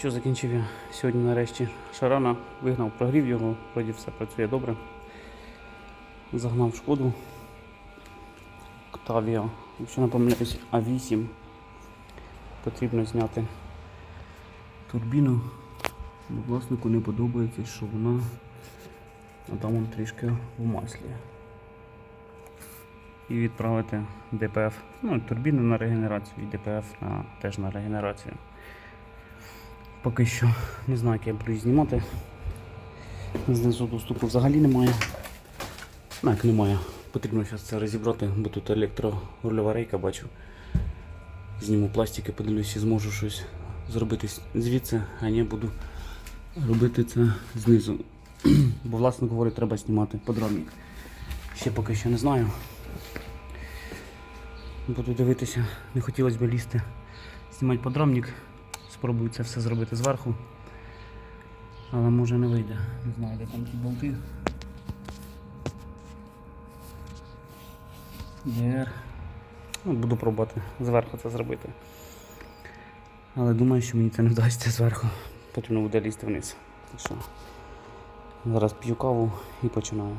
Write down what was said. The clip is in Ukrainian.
Що закінчив я сьогодні нарешті шарана, вигнав, прогрів його, вроді все працює добре. Загнав шкоду. Octavia, якщо не помиляюсь, А8. Потрібно зняти турбіну. Власнику не подобається, що вона там вон трішки в маслі. І відправити ДПФ, ну, турбіну на регенерацію і ДПФ на, теж на регенерацію. Поки що не знаю, як я буду знімати. Знизу доступу взагалі немає. Ну, як немає. Потрібно зараз це розібрати, бо тут електрорульова рейка бачу. Зніму пластики, подивлюсь, зможу щось зробити звідси, а не буду робити це знизу. Бо власник говорить, треба знімати подрамник. Ще поки що не знаю. Буду дивитися, не хотілося б лізти, знімати подрамник. Спробую це все зробити зверху. Але може не вийде. Не знаю, де там ті болти. ДР. Ну, буду пробувати зверху це зробити. Але думаю, що мені це не вдасться зверху. Потрібно буде лізти вниз. Так що зараз п'ю каву і починаю.